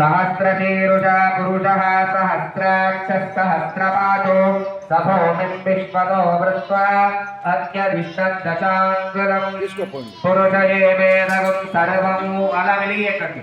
सहस्रशीरुषा पुरुषः सहस्राक्षः सहस्रपादो स भूमिम् विश्वतो वृत्वा अत्यविश्वदशाङ्गुलम् पुरुष एवेदगम् सर्वम् अलमिलियकति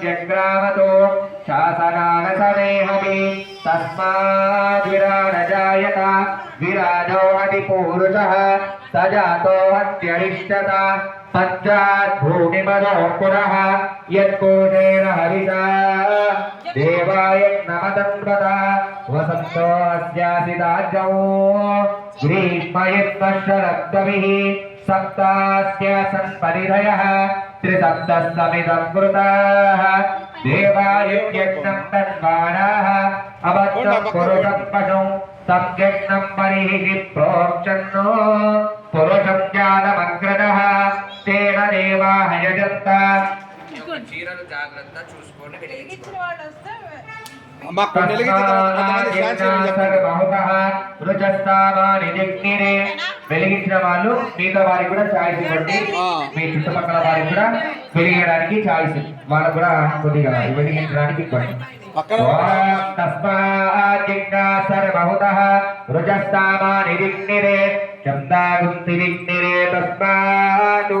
విశ్వం జగ్రామతో శాసనానసనేహమి తస్మాద్విరాడజాయత విరాజో హటి పూరుషः స జాతో పశ్చాద్భూమిమదో పునః యత్కోశేన హరితా దేవాయ నమతంబత వసంతో అస్యాసిదాజౌ గ్రీష్మయత్మశరద్భిः సప్తాస్య సన్పరిధయः త్రిసప్తస్తమిదం కృతాः దేవాయజ్ఞం తన్మానాः అబద్ధం పురుషం పశుం సవ్యజ్ఞం పరిః ప్రోక్షన్నో పురుషం జాతమగ్రదः తేన దేవాः యజంత చీరలు జాగ్రత్త వస్తే అమ్మా కొన్ని వెలిగించిన తర్వాత కొంతమంది ఫ్యాన్స్ ఏమని చెప్పండి వెలిగించిన వాళ్ళు మిగతా వారికి కూడా ఛాయిస్ ఇవ్వండి. మీ చుట్టుపక్కల వారికి కూడా వెలిగించడానికి ఛాయిస్ వాళ్ళకు కూడా కొద్దిగా వెలిగించడానికి ఇవ్వండి. తస్మాజ్ఞాసర్వహుతః రుజస్తామాని విఘ్నిరే శబ్దాగుంతి విఘ్నిరే తస్మాతు.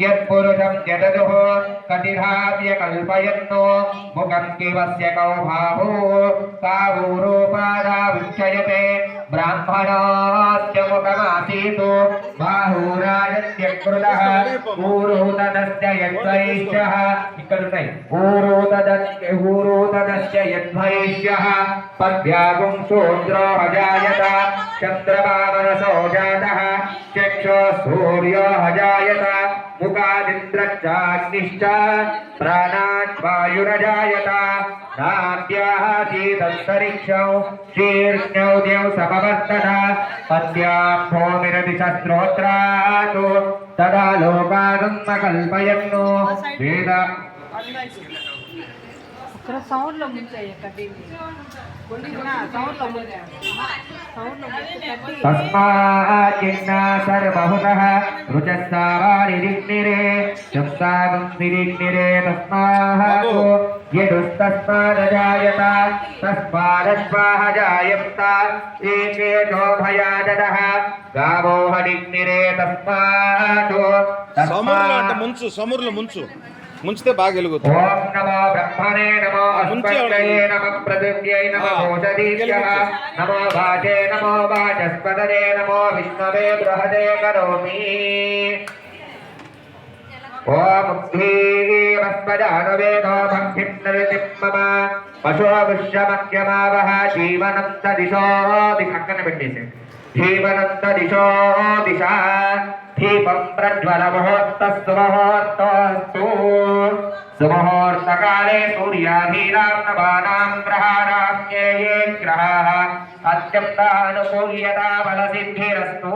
यत्पुरुषं जददुः कटिधार्य कल्पयन्तो मुखं किमस्य कौ भावो सावूरोपादाविच्यते ब्राह्मणाश्च मुखमासीतो, बाहूराजस्य कृतः ऊरोदनस्य यद्वैश्यः ऊरोदनस्य यद्वैश्यः पद्भ्यागुं सूत्रो हजायत चन्द्रवामनसो जातः, चक्षो सूर्यो हजायत। मुखादिन्द्रश्चाग्निश्च प्राणात् वायुरजायत नाद्याः शीतन्तरिक्षौ शीर्ष्ण्यौ देव समवर्तन पद्यां भोमिरति शस्त्रोत्रात् तदा लोकादन्न कल्पयन्नो वेद సౌండ్లో ముంచాయి సౌండ్లో ముంచాయి తస్మాజ్ఞా సర్వహుతః రుచస్సావాని విఘ్నిరే శబ్దాగం విఘ్నిరే తస్మాహు యదుస్తస్మాదజాయత తస్మాదస్మాహ జాయంత ఏకేజో భయాజతః గావో హడిగ్నిరే తస్మాదు సముర్లు అంటే ముంచు సముర్లు ముంచు. ముంచితే బాగా వెలుగుతుంది. ఓం నమో బ్రహ్మణే నమో అస్మద్యై నమః పృథివ్యై నమో ఓషధీభ్యః నమో వాచే నమో వాచస్పతదే నమో విష్ణవే బృహదే కరోమి. ఓం ఉగ్ధీవస్మజానవేదో భక్తిం నృతిం మమ. పశో విశ్వమఖ్యమావహ జీవనంత దిశో పక్కన పెట్టేసి धीमनन्ददिशो दिशा दीपं प्रज्वलमुहूर्तस्तुमुहूर्तोऽस्तु सुमुहूर्तकाले सूर्याधीनां नवानां ग्रहाणां ये ये ग्रहाः अत्यन्तानुकूल्यता बलसिद्धिरस्तु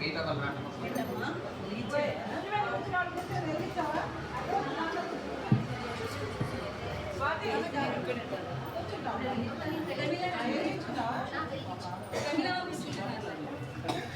గీత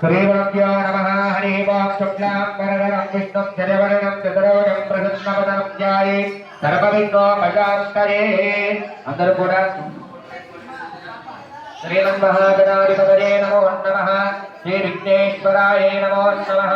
శ్రీగురుభ్యో నమః హరి ఓం శుక్లాం వరదరం విష్ణుం జయవరణం చతురోజం ప్రసన్నవదనం ధ్యాయే సర్వవిఘ్నో పజాంతరే అందరూ కూడా శ్రీమన్మహాగణాధిపతయే నమో నమః. శ్రీ విఘ్నేశ్వరాయ నమో నమః.